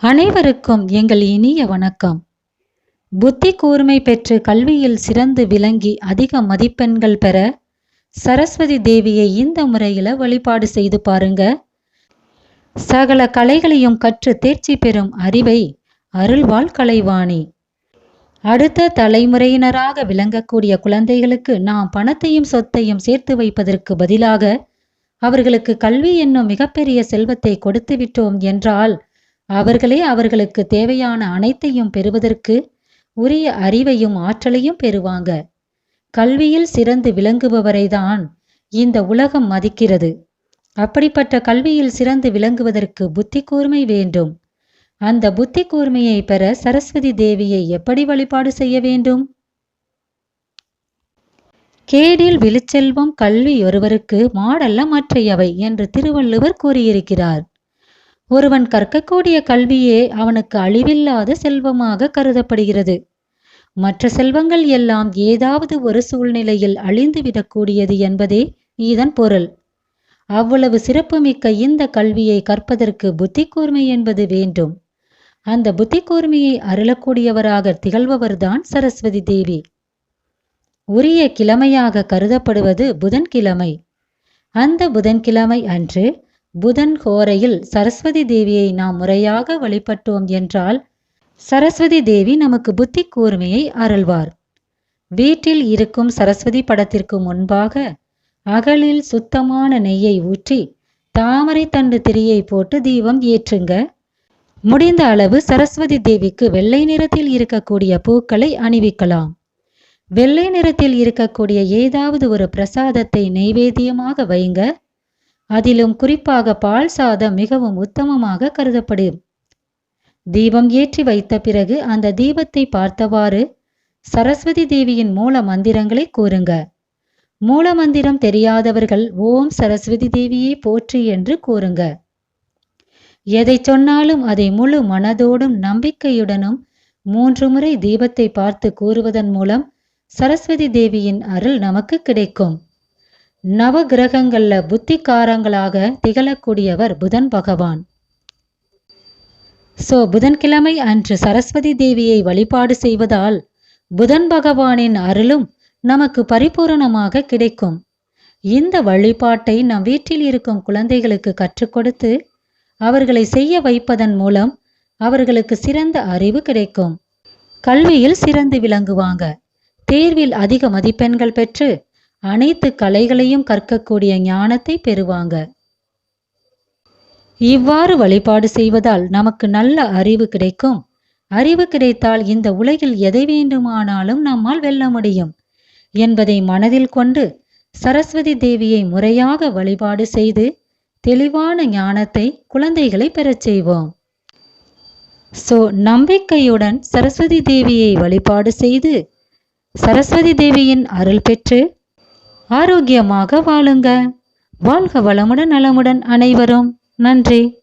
அனைவருக்கும் எங்கள் இனிய வணக்கம். புத்தி கூர்மை பெற்று கல்வியில் சிறந்து விளங்கி அதிக மதிப்பெண்கள் பெற சரஸ்வதி தேவியை இந்த முறையில் வழிபாடு செய்து பாருங்க. சகல கலைகளையும் கற்று தேர்ச்சி பெறும் அறிவை அருள்வாள் கலைவாணி. அடுத்த தலைமுறையினராக விளங்கக்கூடிய குழந்தைகளுக்கு நாம் பணத்தையும் சொத்தையும் சேர்த்து வைப்பதற்கு பதிலாக அவர்களுக்கு கல்வி என்னும் மிகப்பெரிய செல்வத்தை கொடுத்து விட்டோம் என்றால் அவர்களே அவர்களுக்கு தேவையான அனைத்தையும் பெறுவதற்கு உரிய அறிவையும் ஆற்றலையும் பெறுவாங்க. கல்வியில் சிறந்து விளங்குபவரைதான் இந்த உலகம் மதிக்கிறது. அப்படிப்பட்ட கல்வியில் சிறந்து விளங்குவதற்கு புத்தி கூர்மை வேண்டும். அந்த புத்தி கூர்மையை பெற சரஸ்வதி தேவியை எப்படி வழிபாடு செய்ய வேண்டும்? கேடில் விழுச்செல்வம் கல்வி ஒருவருக்கு மாடல்ல மற்றையவை என்று திருவள்ளுவர் கூறியிருக்கிறார். ஒருவன் கற்கக்கூடிய கல்வியே அவனுக்கு அழிவில்லாத செல்வமாக கருதப்படுகிறது. மற்ற செல்வங்கள் எல்லாம் ஏதாவது ஒரு சூழ்நிலையில் அழிந்துவிடக்கூடியது என்பதே இதன் பொருள். அவ்வளவு சிறப்புமிக்க இந்த கல்வியை கற்பதற்கு புத்தி கூர்மை என்பது வேண்டும். அந்த புத்தி கூர்மையை அருளக்கூடியவராக திகழ்பவர்தான் சரஸ்வதி தேவி. உரிய கிழமையாக கருதப்படுவது புதன்கிழமை. அந்த புதன்கிழமை அன்று புதன் கோரையில் சரஸ்வதி தேவியை நாம் முறையாக வழிபட்டோம் என்றால் சரஸ்வதி தேவி நமக்கு புத்தி கூர்மையை அருள்வார். வீட்டில் இருக்கும் சரஸ்வதி படத்திற்கு முன்பாக அகலில் சுத்தமான நெய்யை ஊற்றி தாமரை தண்டு திரியை போட்டு தீபம் ஏற்றுங்க. முடிந்த அளவு சரஸ்வதி தேவிக்கு வெள்ளை நிறத்தில் இருக்கக்கூடிய பூக்களை அணிவிக்கலாம். வெள்ளை நிறத்தில் இருக்கக்கூடிய ஏதாவது ஒரு பிரசாதத்தை நெய்வேத்தியமாக வைங்க. அதிலும் குறிப்பாக பால் சாதம் மிகவும் உத்தமமாக கருதப்படும் தீபம் ஏற்றி வைத்த பிறகு அந்த தீபத்தை பார்த்தவாறு சரஸ்வதி தேவியின் மூல மந்திரங்களை கூறுங்க. மூல மந்திரம் தெரியாதவர்கள் ஓம் சரஸ்வதி தேவியே போற்றி என்று கூறுங்க. எதை சொன்னாலும் அதை முழு மனதோடும் நம்பிக்கையுடனும் மூன்று முறை தீபத்தை பார்த்து கூறுவதன் மூலம் சரஸ்வதி தேவியின் அருள் நமக்கு கிடைக்கும். நவ கிரகங்கள்ல புத்திகாரங்களாக திகழக்கூடியவர் புதன் பகவான். சோ புதன்கிழமை அன்று சரஸ்வதி தேவியை வழிபாடு செய்வதால் புதன் பகவானின் அருளும் நமக்கு பரிபூரணமாக கிடைக்கும். இந்த வழிபாட்டை நம் வீட்டில் இருக்கும் குழந்தைகளுக்கு கற்றுக் கொடுத்து அவர்களை செய்ய வைப்பதன் மூலம் அவர்களுக்கு சிறந்த அறிவு கிடைக்கும். கல்வியில் சிறந்து விளங்குவாங்க. தேர்வில் அதிக மதிப்பெண்கள் பெற்று அனைத்து கலைகளையும் கற்கக்கூடிய ஞானத்தை பெறுவாங்க. இவ்வாறு வழிபாடு செய்வதால் நமக்கு நல்ல அறிவு கிடைக்கும். அறிவு கிடைத்தால் இந்த உலகில் எதை வேண்டுமானாலும் நம்மால் வெல்ல முடியும். என்பதை மனதில் கொண்டு சரஸ்வதி தேவியை முறையாக வழிபாடு செய்து தெளிவான ஞானத்தை குழந்தைகளை பெறச் செய்வோம். சோ நம்பிக்கையுடன் சரஸ்வதி தேவியை வழிபாடு செய்து சரஸ்வதி தேவியின் அருள் பெற்று ஆரோக்கியமாக வாழுங்க. வாழ்க வளமுடன் நலமுடன் அனைவரும். நன்றி.